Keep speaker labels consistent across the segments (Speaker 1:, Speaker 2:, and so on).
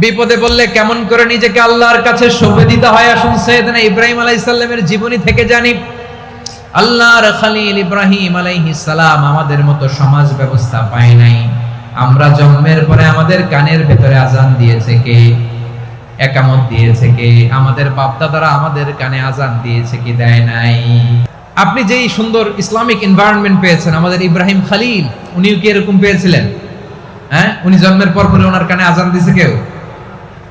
Speaker 1: বিপদে বললে কেমন করে নিজেকে আল্লাহর কাছে সঁপে দিতে হয়? আসুন সৈয়দনা ইব্রাহিম আলাইহিস সালামের জীবনী থেকে জানি। আল্লাহর খালিল ইব্রাহিম আলাইহিস সালাম আমাদের মতো সমাজ ব্যবস্থা পায় নাই। আমরা জন্মের পরে আমাদের কানের ভেতরে আজান দিয়েছে কে? একামত দিয়েছে কে? আমাদের বাপদাদারা আমাদের কানে আজান দিয়েছে কি দেয় নাই? আপনি যেই সুন্দর ইসলামিক এনভায়রনমেন্ট পেয়েছেন, আমাদের ইব্রাহিম খালিল, উনিও কি এরকম পেয়েছিলেন? হ্যাঁ? উনি জন্মের পর পরে ওনার কানে আজান দিয়েছে কেউ?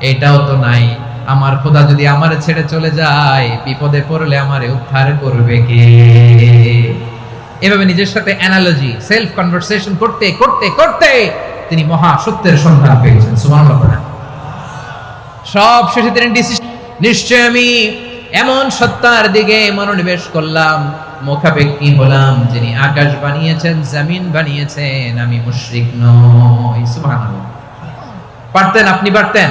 Speaker 1: এটাও তো নাই। আমার খোদা যদি আমার ছেড়ে চলে যায়, বিপদে পড়লে আমারে উদ্ধার করবে কে? এভাবে নিজের সাথে অ্যানালজি সেলফ কনভারসেশন করতে করতে করতে তিনি মহা সত্যের সন্ধান পেয়েছেন। সুবহানাল্লাহ সব শেষে তিনি ডিসিশন নিশ্চয় আমি এমন সত্তার দিকে মনোনিবেশ করলাম, মুখাপেক্ষি হলাম, যিনি আকাশ বানিয়েছেন, জমিন বানিয়েছেন, আমি মুশরিক নই। সুবহানাল্লাহ। পারতেন, আপনি পারতেন।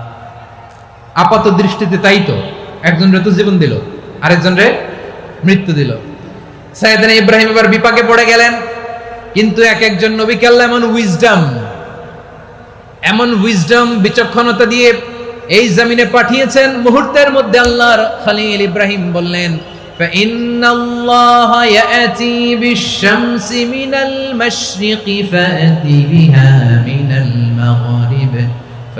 Speaker 1: আপাত দৃষ্টিতে তাই তো একজন রে তো জীবন দিল আরেকজন রে মৃত্যু দিল সাইয়েদানা ইব্রাহিম এবার বিপাকে পড়ে গেলেন কিন্তু এক একজন নবীকে আল্লাহ এমন উইজডম এমন উইজডম বিচক্ষণতা দিয়ে এই জমিনে পাঠিয়েছেন মুহূর্তের মধ্যে আল্লাহর খালিল ইব্রাহিম বললেন فإن الله يأتي بالشمس من المشرق فأت بها من المغرب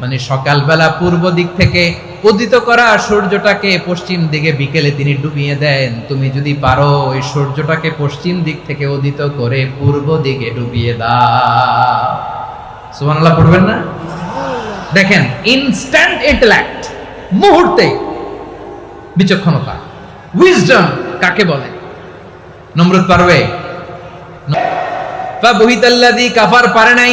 Speaker 1: মানে সকালবেলা পূর্ব দিক থেকে উদিত করা সূর্যটাকে পশ্চিম দিকে বিকেলে তিনি ডুবিয়ে দেন। তুমি যদি পারো ওই সূর্যটাকে পশ্চিম দিক থেকে উদিত করে পূর্ব দিকে ডুবিয়ে দাও। সুবহানাল্লাহ, পড়বেন না? দেখেন ইনস্ট্যান্ট ইন্টেলেক্ট মুহূর্তে বিচক্ষণতা উইজডম কাকে বলে? নমরুদ পারবে? কাফার, পারে নাই?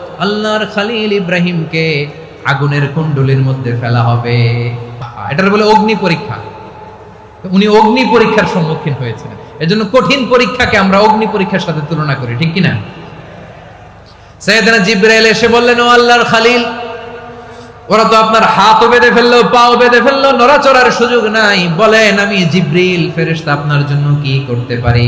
Speaker 1: আল্লাহর খালিল ইব্রাহিমকে আগুনের কুণ্ডলির মধ্যে ফেলা হবে। এটার বলে অগ্নি পরীক্ষা। উনি অগ্নি পরীক্ষার সম্মুখীন হয়েছিলেন এজন্য কঠিন পরীক্ষাকে আমরা অগ্নি পরীক্ষার সাথে তুলনা করি, ঠিক কিনা? সৈয়দনা জিব্রাইল এসে বললেন, ও আল্লাহর খালিল, ওরা তো আপনার হাতও বেঁধে ফেলল, পাও বেঁধে ফেলল, নড়াচড়ার সুযোগ নাই। বলেন, আমি জিব্রিল ফেরেশতা আপনার জন্য কি করতে পারি?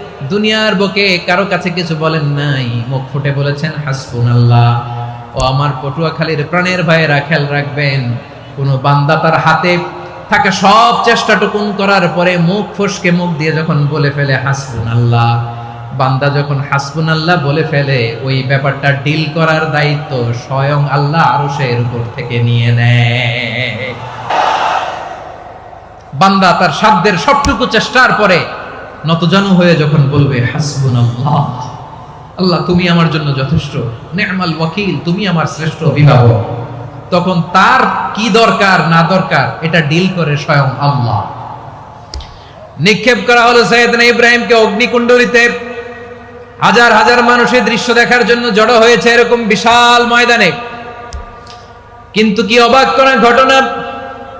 Speaker 1: দুনিয়ার বুকে কারও কাছে কিছু বলেন নাই, মুখ ফুটে বলেছেন হাসবুন আল্লাহ ও আমার পটুয়াখালীর প্রাণের ভাইয়েরা খেয়াল রাখবেন, কোন বান্দা তার হাতে থাকে সব চেষ্টাটুকুন করার পরে মুখ ফসকে মুখ দিয়ে যখন বলে ফেলে হাসবুন আল্লাহ বান্দা যখন হাসবুন আল্লাহ বলে ফেলে, ওই ব্যাপারটা ডিল করার দায়িত্ব স্বয়ং আল্লাহ আরও এর উপর থেকে নিয়ে নেয়। বান্দা তার সাধ্যের সবটুকু চেষ্টার পরে নতজানু হয়ে যখন বলবে হাসবুন আল্লাহ আল্লাহ তুমি আমার জন্য যথেষ্ট। নেমাল ওয়াকিল, তুমি আমার শ্রেষ্ঠ অভিভাবক। তখন তার কি দরকার, না দরকার, এটা ডিল করে স্বয়ং আল্লাহ। নিক্ষেপ করা হলো সৈয়দনা ইব্রাহিমকে অগ্নিকুণ্ডলিতে। হাজার হাজার মানুষের দৃশ্য দেখার জন্য জড়ো হয়েছে এরকম বিশাল ময়দানে। কিন্তু কি অবাক করার ঘটনা?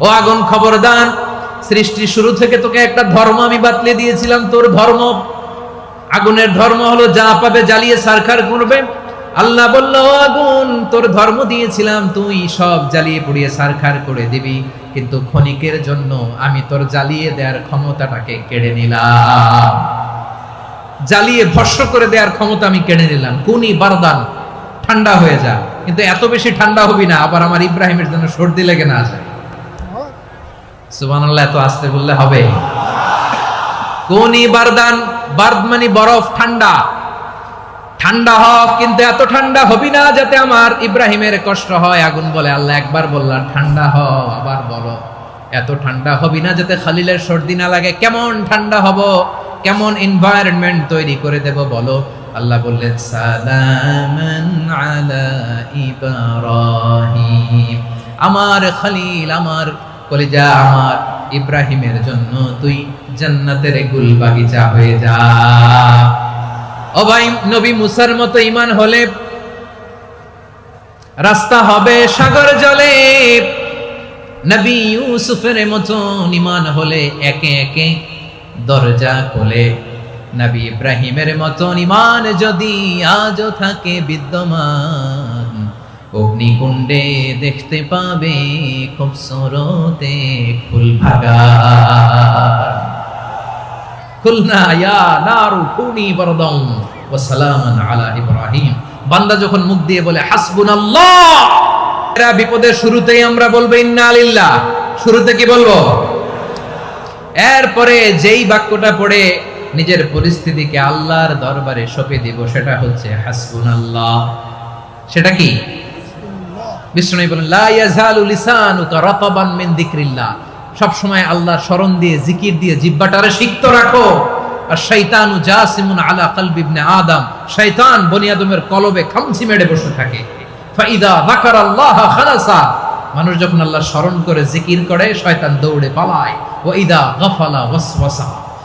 Speaker 1: ও আগুন খবরদার, সৃষ্টি শুরু থেকে তোকে একটা ধর্ম আমি বাতলে দিয়েছিলাম, তোর ধর্ম। আগুনের ধর্ম হলো যা পাবে, জ্বালিয়ে সারখার করবে আল্লাহ বলল আগুন, তোর ধর্ম দিয়েছিলাম, তুই সব জ্বালিয়ে পুড়িয়ে সারখার করে দিবি। কিন্তু ক্ষণিকের জন্য আমি তোর জ্বালিয়ে দেওয়ার ক্ষমতাটাকে কেড়ে নিলাম। জ্বালিয়ে ভস্য করে দেওয়ার ক্ষমতা আমি কেড়ে নিলাম। কুনি বারদান, ঠান্ডা হয়ে যা। কিন্তু এত বেশি ঠান্ডা হবি না, আবার আমার ইব্রাহিমের জন্য সর্দি লেগে না যায়। সুবহানাল্লাহ, এত আসতে বললে হবে। কোনি বারদান বার্দ মানে বরফ ঠান্ডা। ঠান্ডা হক, কিন্তু এত ঠান্ডা হবি না যাতে আমার ইব্রাহিমের কষ্ট হয়। আগুন বলে আল্লাহ একবার বললাম, ঠান্ডা হ, আবার বলো। এত ঠান্ডা হবি না যাতে খালিলের সর্দি না লাগে। কেমন ঠান্ডা হব? কেমন এনভায়রনমেন্ট তৈরি করে দেব বলো? আল্লাহ বললেন, সালামান আলা ইব্রাহিম। আমার খালিল, আমার কলিজা, আমার ইব্রাহিমের জন্য তুই জান্নাতের গুল বাগিচা হয়ে যা। ও ভাই, নবী মুসার মতো ইমান হলে রাস্তা হবে সাগর জলে। নবী ইউসুফের মতো ইমান হলে একে একে দরজা খোলে। নবী ইব্রাহিমের মতো ইমান যদি আজও থাকে বিদ্যমান, অগ্নিকুণ্ডে দেখতে পাবে খুব সরতে ফুল ভাগা কুলনা ইয়া নারু কুনি বরদম, ওয়া সালামান আলা ইব্রাহিম। বান্দা যখন মুখ দিয়ে বলে, হাসবুনাল্লাহ! এরা বিপদের শুরুতেই আমরা বলব, ইন্না লিল্লাহ। শুরুতে কি বলব? এরপরে যেই বাক্যটা পড়ে নিজের পরিস্থিতিকে আল্লাহর দরবারে সঁপে দিব, সেটা হচ্ছে হাসবুন আল্লাহ সেটা কি? জিকির মানুষ যখন আল্লাহ স্মরণ করে, জিকির করে, শয়তান দৌড়ে পালায়। ও ইদা গাফালা ওয়াসওয়াসা।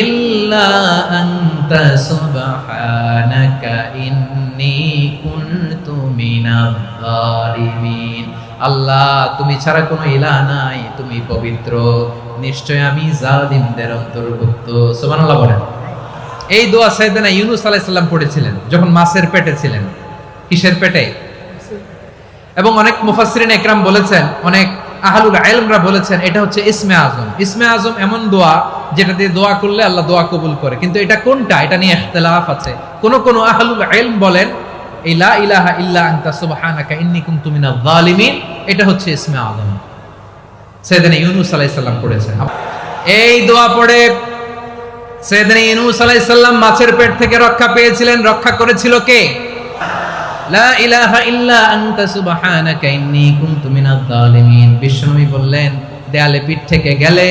Speaker 1: ইল্লা আনতা সুবহানাকা ইন্নী কুনতু মিনাজ জালিমিন আল্লাহ, তুমি ছাড়া কোনো ইলাহ নাই, তুমি পবিত্র। নিশ্চয় আমি জালিমদের অন্তর্ভুক্ত। সুবহানাল্লাহ বলেন। এই দোয়া সাইয়েদনা ইউনুস আলাইহিস সালাম পড়েছিলেন, যখন মাছের পেটে ছিলেন। কিসের পেটে? এবং অনেক মুফাসসিরিন একরাম বলেছেন, অনেক আহলুল ইলমরা বলেছেন, এটা হচ্ছে ইসমে আজম। ইসমে আজম এমন দোয়া যেটা দিয়ে দোয়া করলে আল্লাহ দোয়া কবুল করে। কিন্তু এটা কোনটা? এটা নিয়ে ইখতিলাফ আছে। কোন কোন আহলুল ইলম বলেন, এই লা ইলাহা ইল্লা আনতা সুবহানাকা ইন্নী কুনতু মিনাজ জালিমিন এটা হচ্ছে ইসমে আজম সাইয়েদনা ইউনুস আলাইহিস সালাম পড়েছেন। এই দোয়া পড়ে সাইয়েদনা ইউনুস আলাইহিস সালাম মাছের পেট থেকে রক্ষা পেয়েছিলেন। রক্ষা করেছিল কে? লা ইলাহা ইল্লা আনতা সুবহানাকা ইন্নী কুনতু মিনাজ জালিমিন বিশ্বনবী বললেন, দেয়ালে পিঠ থেকে গেলে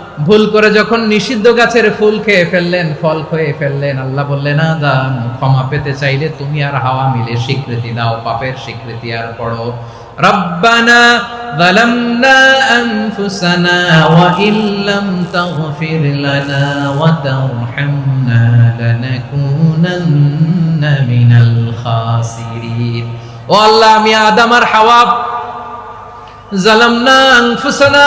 Speaker 1: ভুল করে যখন নিষিদ্ধ গাছের ফুল খেয়ে ফেললেন ফল খেয়ে ফেললেন আল্লাহ বললেন আদম ক্ষমা পেতে চাইলে তুমি আর হাওয়া মিলে স্বীকৃতি দাও পাপের স্বীকৃতি আর পড়ো ربنا ظلمنا أنفسنا وإن لم تغفر لنا وترحمنا لنكونن من الخاسرين ও আল্লাহ আমি আদম আর হাওয়া জালামনা আনফুসানা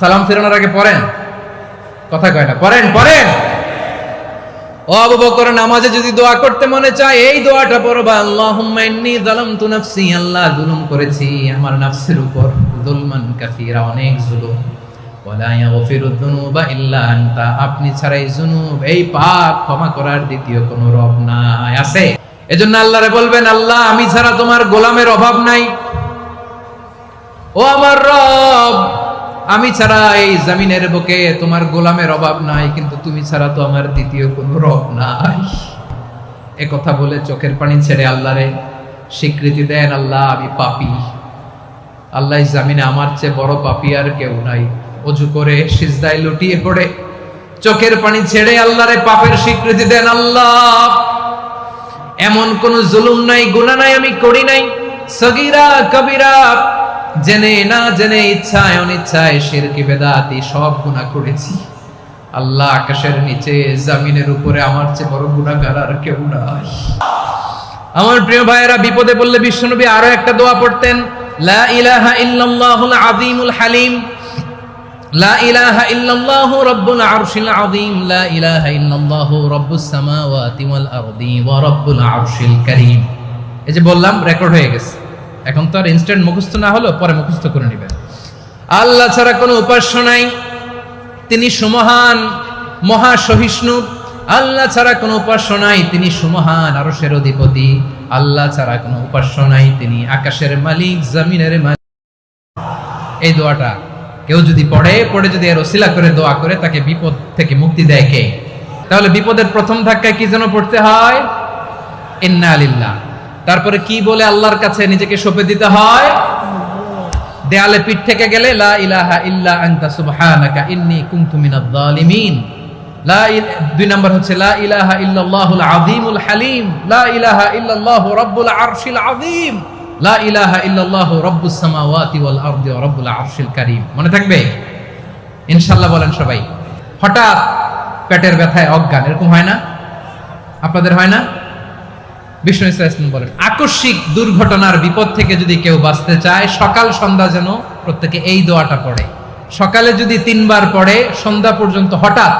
Speaker 1: সালাম ফিরানোর আগে পড়েন। কথা কয় না। পড়েন পড়েন। ও আবু বকর, নামাজে যদি দোয়া করতে মনে চায়, এই দোয়াটা আল্লাহুম্মা যালামতু নাফসি, আল্লাহ জুলুম করেছি। আমার নাফসের উপর যুলমান কাসীরা অনেক জুলুম। ওয়ালা ইয়াগফিরু যুনুবা ইল্লা আনতা। আপনি ছাড়া এই জুনুব, এই পাপ ক্ষমা করার দ্বিতীয় কোনো রব নাই। আছে? এজন্য আল্লাহরে বলবেন, আল্লাহ, আমি ছাড়া তোমার গোলামের অভাব নাই। ও আমার রব, আমি ছাড়া এই জমিনের বুকে তোমার গোলামের অভাব নাই, কিন্তু তুমি ছাড়া তো আমার দ্বিতীয় কোনো রব নাই। এ কথা বলে চোখের পানি ছেড়ে আল্লাহরে স্বীকৃতি দেন, আল্লাহ, আমি পাপি। আল্লাহ জামিনে আমার চেয়ে বড় পাপি আর কেউ নাই। অজু করে সিজদায় লুটিয়ে পড়ে চোখের পানি ছেড়ে আল্লাহরে পাপের স্বীকৃতি দেন, আল্লাহ এমন কোন জুলুম নাই, গুনাহ নাই, আমি করি নাই। সগিরা, কবিরা, জেনে না জেনে ইচ্ছায় অনিচ্ছায় শিরকি বেদাতি সব গুনাহ করেছি। আল্লাহ আকাশের নিচে, জামিনের উপরে আমার চেয়ে বড় গুনাহগার আর কেউ নাই। আমার প্রিয় ভাইয়েরা, বিপদে পড়লে বিশ্বনবী আরও একটা দোয়া পড়তেন, লা ইলাহা ইল্লাল্লাহুল আযীমুল হালিম। লা ইলাহা ইল্লাল্লাহু রাব্বুল লা এই যে বললাম রেকর্ড হয়ে গেছে। এখন ইনস্ট্যান্ট মুখস্থ না পরে ছাড়া কোনো তিনি সুমহান, মহা সহিষ্ণু। আল্লাহ ছাড়া কোনো উপাস্য নাই। তিনি সুমহান আরশের অধিপতি। আল্লাহ ছাড়া কোনো উপাস্য নাই। তিনি আকাশের মালিক, জমিনের মালিক। এই দোয়াটা কেউ যদি পড়ে পড়ে যদি এর ওসিলা করে, দোয়া করে, তাকে বিপদ থেকে মুক্তি দেয় কে? তাহলে বিপদের প্রথম ধাক্কায় কি যেন পড়তে হয়? ইন্না আলিল্লাহ তারপরে কি বলে আল্লাহর কাছে নিজেকে সঁপে দিতে হয়? দেয়ালে পিঠ থেকে গেলে, লা ইলাহা ইল্লা আনতা সুবহানাকা ইন্নী কুনতু মিনাজ জালিমিন লা দুই নাম্বার হচ্ছে, লা ইলাহা ইল্লাল্লাহুল আযীমুল হালিম। লা ইলাহা ইল্লাল্লাহু রাব্বুল আরশিল আযীম। লা ইলাহা ইল্লাল্লাহু রাব্বুস সামাওয়াতি ওয়াল আরদি ওয়া রাব্বুল আরশিল কারীম। মনে থাকবে? ইনশাআল্লাহ বলেন সবাই। হঠাৎ পেটের ব্যথায় অজ্ঞান, এরকম হয় না? আপনাদের হয় না? বিষ্ণু ইসলাম বলেন, আকস্মিক দুর্ঘটনার বিপদ থেকে যদি কেউ বাঁচতে চায়, সকাল সন্ধ্যা যেন প্রত্যেকে এই দোয়াটা পড়ে। সকালে যদি তিনবার পড়ে, সন্ধ্যা পর্যন্ত হঠাৎ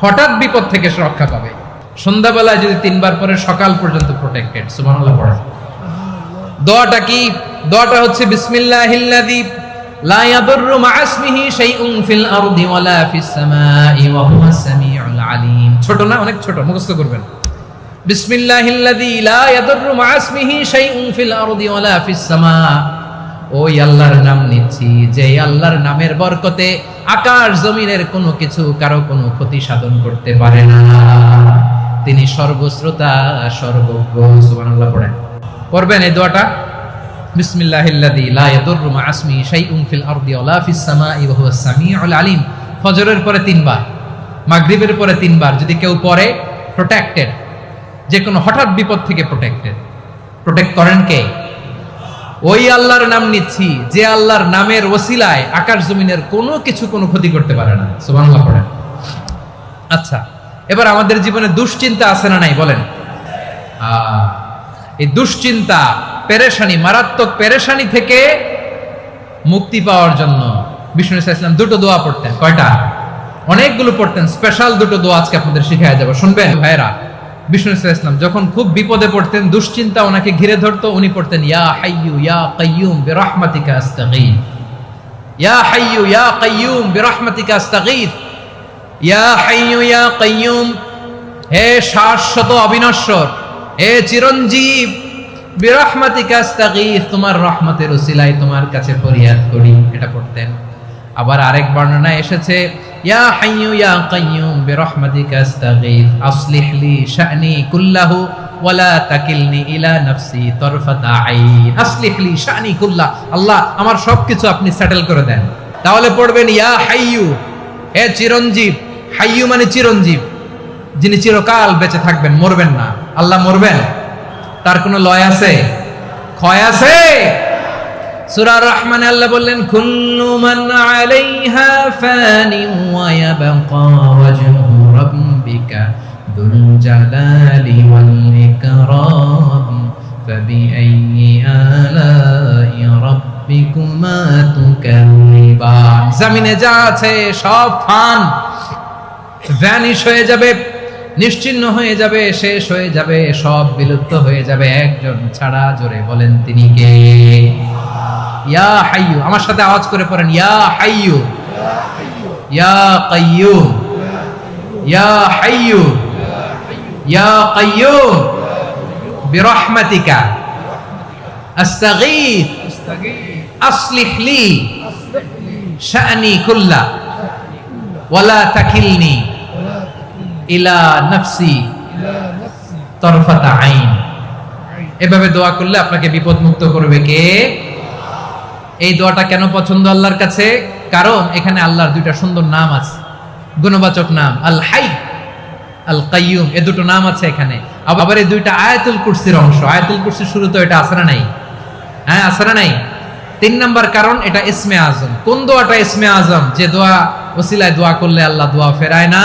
Speaker 1: হঠাৎ বিপদ থেকে সে রক্ষা পাবে। সন্ধ্যাবেলায় যদি তিনবার পরে সকাল পর্যন্ত প্রোটেক্টেড সুবহানাল্লাহ পড়ে দোয়াটা কি? দোয়াটা হচ্ছে, বিসমিল্লাহিল্লাযী লা ইয়াদুররু মা ইসমিহি শাইউন ফিল আরদি ওয়ালা ফিস সামাই ওয়া হুয়াস ছোট না, অনেক ছোট, মুখস্থ করবেন। বিসমিল্লাহিল্লাযী লা ইয়াদুররু মা ইসমিহি শাইউন ফিল আরদি ওয়ালা ফিস ওই আল্লাহর নাম নিচ্ছি যে আল্লাহর নামের বরকতে আকাশ জমিনের কোনো কিছু কারও কোনো ক্ষতি সাধন করতে পারে না। তিনি সর্বশ্রোতা, সর্বজ্ঞ, সুবহানাল্লাহ পড়েন। পড়বেন এই দোয়াটা? বিসমিল্লাহিল্লাযী লা ইয়াদুররু মা ইসমিহি শাইউন ফিল আরদি ওয়ালা ফিস সামাই ওয়া হুয়াস সামিউল আলিম। ফজরের পরে তিনবার মাগরিবের পরে তিনবার যদি কেউ পড়ে প্রোটেক্টেড যে কোনো হঠাৎ বিপদ থেকে প্রোটেক্টেড প্রোটেক্ট করেন কে? ওই আল্লাহর নাম নিচ্ছি যে আল্লাহর নামের ওসিলায় আকাশ জমিনের কোনো কিছু কোনো ক্ষতি করতে পারে না। সুবহানাল্লাহ পড়েন। আচ্ছা এবার আমাদের জীবনে দুশ্চিন্তা আছে না নাই বলেন? আহ, এই দুশ্চিন্তা, পেরেশানি, মারাত্মক পেরেশানি থেকে মুক্তি পাওয়ার জন্য বিষ্ণু ইসলাম দুটো দোয়া পড়তেন। কয়টা? অনেকগুলো পড়তেন। স্পেশাল দুটো দোয়া আজকে আপনাদের শিখাই যাব। শুনবেন? ভাইরা বিষ্ণু ইসা ইসলাম যখন খুব বিপদে পড়তেন, দুশ্চিন্তা ওনাকে ঘিরে ধরতো, উনি পড়তেন, ইয়া হাইয়ু ইয়া কাইয়ুম বিরহমাতিকা আস্তাগীথ। ইয়া হাইয়ু ইয়া কাইয়ুম বিরহমাতিকা আস্তাগীথ। ইয়া হাইয়ু ইয়া কাইয়ুম হে শাশ্বত অবিনশ্বর। হে চিরঞ্জীব, বিরহমাতিকা আস্তাগীথ তোমার রহমতের উসিলায় তোমার কাছে ফরিয়াদ করি। এটা পড়তেন। আবার আরেক বর্ণনায় এসেছে, ইয়া হাইয়ু ইয়া কাইয়ুম, বিরহমাতিকা আস্তাগীথ আসলিহ লি শা'নি কুল্লাহু, ওয়ালা তাকিলনি ইলা নাফসি তরফাতা আইন। আসলিহ লি শা'নি কুল্লাহ, আল্লাহ আমার সবকিছু আপনি সেটেল করে দেন। তাহলে পড়বেন, ইয়া হাইয়ু, হে চিরঞ্জীব। হাইয়ু মানে চিরঞ্জীব। যিনি চিরকাল বেঁচে থাকবেন, মরবেন না। আল্লাহ মরবেন? তার কোনো লয় আছে? ক্ষয় আছে? সুরা রহমান আল্লাহ বললেন, কুল্লু মান আলাইহা ফানি ওয়া ইয়াবকা ওয়াজহু রাব্বিকা দুল জালালি ওয়াল ইকরাম ফাবিআইয়ি আলাই রাব্বিকুমা তুকাল্লিবান জমিনে যা আছে সব ফান ভ্যানিশ হয়ে যাবে। নিশ্চিন্ন হয়ে যাবে, শেষ হয়ে যাবে, সব বিলুপ্ত হয়ে যাবে। একজন ছাড়া জোরে বলেন তিনি কে? ইয়া হাইয়ু, আমার সাথে আওয়াজ করে পড়েন। ইয়া হাইয়ু, ইয়া কাইয়ুম, ইয়া হাইয়ু, ইয়া কাইয়ুম, বিরহমাতিকা আস্তাগীথ আসলিহ লি, শানি কুল্লা, ওয়ালা তাকিলনি। ইলা তরফাতা আইন। এভাবে দোয়া করলে আপনাকে বিপদ মুক্ত করবে কে? এই দোয়াটা কেন পছন্দ আল্লাহর কাছে? কারণ এখানে আল্লাহর দুইটা সুন্দর নাম আছে। গুণবাচক নাম, আল হাই, আল কাইয়ুম, এ দুটো নাম আছে এখানে। আবার এই দুইটা আয়াতুল কুরসির অংশ। আয়াতুল কুরসির শুরু তো এটা আসারা নাই। হ্যাঁ আসারা নাই। তিন নম্বর কারণ এটা ইসমে আজম। কোন দোয়াটা ইসমে আজম? যে দোয়া, ওসিলায় দোয়া করলে আল্লাহ দোয়া ফেরায় না।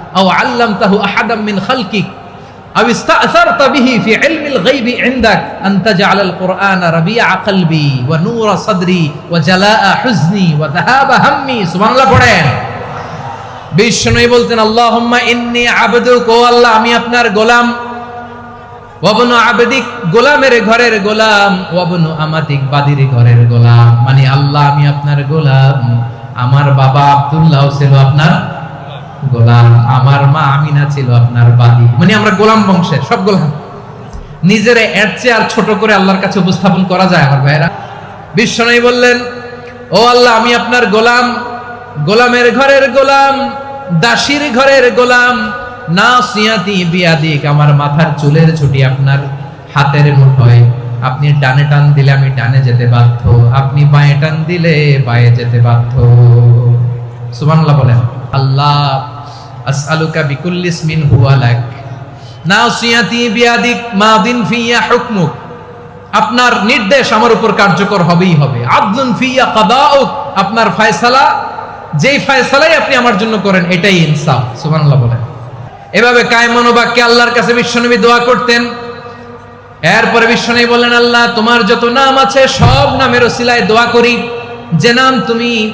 Speaker 1: আও আল্লাম তাহু আহাদাম মিন খালকিক। আও কুরআন রাবিআ কলবি ওয়া নূরা সাদরি ওয়া জালাআ হুজনি ওয়া যাহাবা বলতেন, আল্লাহুম্মা ইন্নী আবদুক, ও আল্লাহ, আমি আপনার গোলাম। ওয়াবনু আবেদিক গোলামের ঘরের গোলাম ওয়াবনু আমাতিক বাদির ঘরের গোলাম। মানে আল্লাহ, আমি আপনার গোলাম। আমার বাবা আব্দুল্লাহ ছিল আপনার গোলাম, আমার মা আমিনা ছিল আপনার বাদি। মানে আমরা গোলাম বংশের, সব গোলাম। নিজেরে এর আর ছোট করে আল্লাহর কাছে উপস্থাপন করা যায় আমার ভাইরা বিশ্বনবী বললেন, ও আল্লাহ, আমি আপনার গোলাম। গোলামের ঘরের গোলাম, দাসীর ঘরের গোলাম। না সিয়াতি বিয়াদিক, আমার মাথার চুলের ছুটি আপনার হাতের মুঠোয়। আপনি ডানে টান দিলে আমি ডানে যেতে বাধ্য। আপনি বাঁয়ে টান দিলে বাঁয়ে যেতে বাধ্য। সুবহানাল্লাহ বলেন, আল্লাহ আসআলুকা বিকুল্লি ইসমিন হুয়া লাক। নাসিয়াতি বিয়াদিক মাদিন ফিয়া হুকমুক। আপনার নির্দেশ আমার উপর কার্যকর হবেই হবে। আদলুন ফিয়া কাদাউক। আপনার ফয়সালা, যেই ফয়সালাই আপনি আমার জন্য করেন, এটাই ইনসাফ। সুবহানাল্লাহ বলেন। এভাবে কায়মন বাক্যে আল্লাহর কাছে বিশ্বনবী দোয়া করতেন। এরপরে বিশ্বনবী বললেন, আল্লাহ, তোমার যত নাম আছে, সব নামের ওসিলায় দোয়া করি। যে নাম তুমি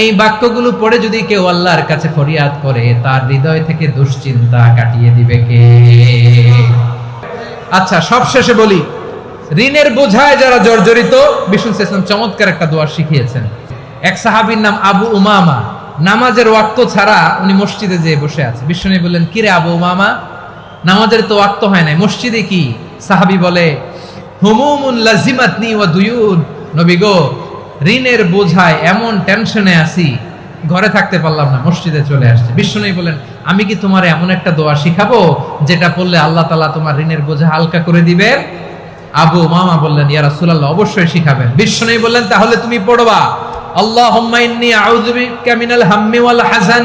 Speaker 1: এই বাক্যগুলো পড়ে যদি কেউ আল্লাহর কাছে ফরিয়াদ করে, তার হৃদয় থেকে দুশ্চিন্তা কাটিয়ে দিবে কে? আচ্ছা সবশেষে বলি, ঋণের বোঝায় যারা জর্জরিত, বিষ্ণু ইসলাম চমৎকার একটা দোয়া শিখিয়েছেন। এক সাহাবীর নাম আবু উমামা, নামাজের ওয়াক্ত ছাড়া উনি মসজিদে যেয়ে বসে আছে। বিষ্ণু বললেন, কিরে আবু উমামা, নামাজের তো ওয়াক্ত হয় নাই, মসজিদে কি? সাহাবি বলে, হুমুমুন লাজিমাতনি ওয়া দুয়ুন। নবী গো ঋণের বোঝায় এমন টেনশনে আসি ঘরে থাকতে পারলাম না, মসজিদে চলে আসছে। বিষ্ণুই বলেন আমি কি তোমার এমন একটা দোয়া শিখাবো, যেটা পড়লে আল্লাহ তালা তোমার ঋণের বোঝা হালকা করে দিবেন? আবু মামা বললেন ইয়ারা সুলাল্লাহ অবশ্যই শিখাবেন। বিষ্ণুই বললেন, তাহলে তুমি পড়বা হাসান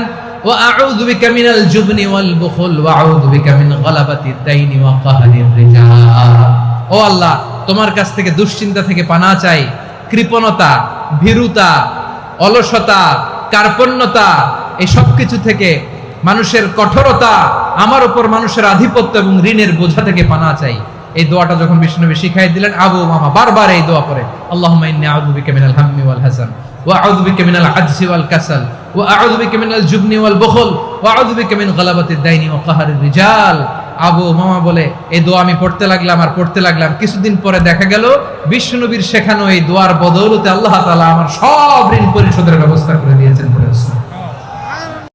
Speaker 1: জুবনি ওয়াল ও আল্লাহ, তোমার কাছ থেকে দুশ্চিন্তা থেকে পানা চাই কৃপণতা, ভীরুতা, অলসতা, কার্পণ্যতা, এই কিছু থেকে মানুষের কঠোরতা, আমার উপর মানুষের আধিপত্য এবং ঋণের বোঝা থেকে পানা চাই। এই দোয়াটা যখন বিষ্ণুনবী শিখাই দিলেন, আবু মামা বারবার এই দোয়া পরে আল্লাহ মিনাল হাম্মি ওয়াল হাসান بك من العجز والكسل بك من الجبن والبخل بك من الدين وقهر রিজাল আবু মামা বলে এই দোয়া আমি পড়তে লাগলাম আর পড়তে লাগলাম কিছুদিন পরে দেখা গেল বিষ্ণুনবীর শেখানো এই দোয়ার বদৌলতে আল্লাহ তাআলা আমার সব ঋণ পরিশোধের ব্যবস্থা করে দিয়েছেন বলে।